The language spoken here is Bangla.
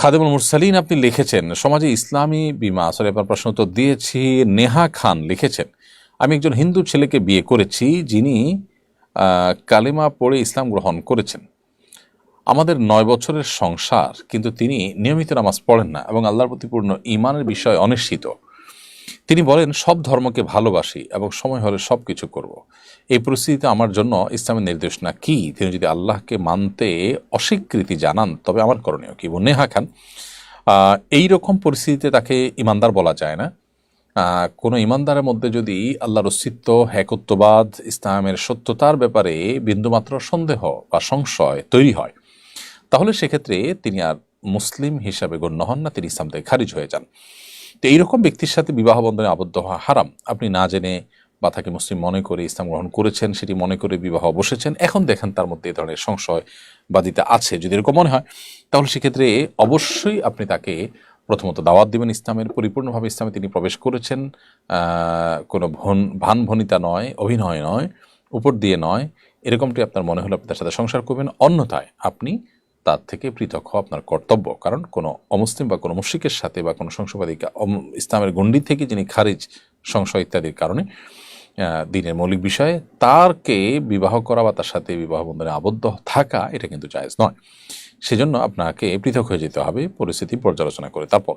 খাদেমুল মুরসালিন আপনি লিখেছেন, সমাজে ইসলামী বিমা আসলে আপনার প্রশ্ন তো দিয়েছি, নেহা খান লিখেছেন, আমি একজন হিন্দু ছেলেকে বিয়ে করেছি, যিনি কালিমা পড়ে ইসলাম গ্রহণ করেছেন। আমাদের নয় বছরের সংসার, কিন্তু তিনি নিয়মিত নামাজ পড়েন না এবং আল্লাহর প্রতিপূর্ণ ইমানের বিষয় অনিশ্চিত। তিনি বলেন, সব ধর্মকে ভালোবাসি এবং সময় হলে সব কিছু করব। এই পরিস্থিতিতে আমার জন্য ইসলামের নির্দেশনা কি? তিনি যদি আল্লাহকে মানতে অস্বীকৃতি জানান, তবে আমার করণীয় কি? নেহা খান এই রকম পরিস্থিতিতে তাকে ইমানদার বলা যায় না। কোনো ইমানদারের মধ্যে যদি আল্লাহর অস্তিত্ব একত্ববাদ ইসলামের সত্যতার ব্যাপারে বিন্দুমাত্র সন্দেহ বা সংশয় তৈরি হয়, তাহলে সেক্ষেত্রে তিনি আর মুসলিম হিসাবে গণ্য হন না, তিনি ইসলাম থেকে খারিজ হয়ে যান। তো এইরকম ব্যক্তির সাথে বিবাহ বন্ধনে আবদ্ধ হওয়া হারাম। আপনি না জেনে বা তাকে মুসলিম মনে করে ইসলাম গ্রহণ করেছেন, সেটি মনে করে বিবাহ বসেছেন, এখন দেখেন তার মধ্যে এ ধরনের সংশয় বাদিতা আছে। যদি এরকম মনে হয়, তাহলে সেক্ষেত্রে অবশ্যই আপনি তাকে প্রথমত দাওয়াত দিবেন ইসলামের। পরিপূর্ণভাবে ইসলামে তিনি প্রবেশ করেছেন কোনো ভন ভান ভনিতা নয়, অভিনয় নয়, উপর দিয়ে নয়, এরকমটি আপনার মনে হলে আপনি তার সাথে সংসার করবেন। অন্যথায় আপনি তার থেকে পৃথক হওয়া আপনার কর্তব্য। কারণ কোনো অমুসলিম বা কোনো মুশ্রিকের সাথে বা কোনো সংশয়বাদী ইসলামের গণ্ডি থেকে যিনি খারিজ, সংশয় ইত্যাদির কারণে দিনের মৌলিক বিষয়ে তারকে বিবাহ করা বা তার সাথে বিবাহ বন্ধনে আবদ্ধ থাকা, এটা কিন্তু জায়জ নয়। সেজন্য আপনাকে পৃথক হয়ে যেতে হবে, পরিস্থিতি পর্যালোচনা করে। তারপর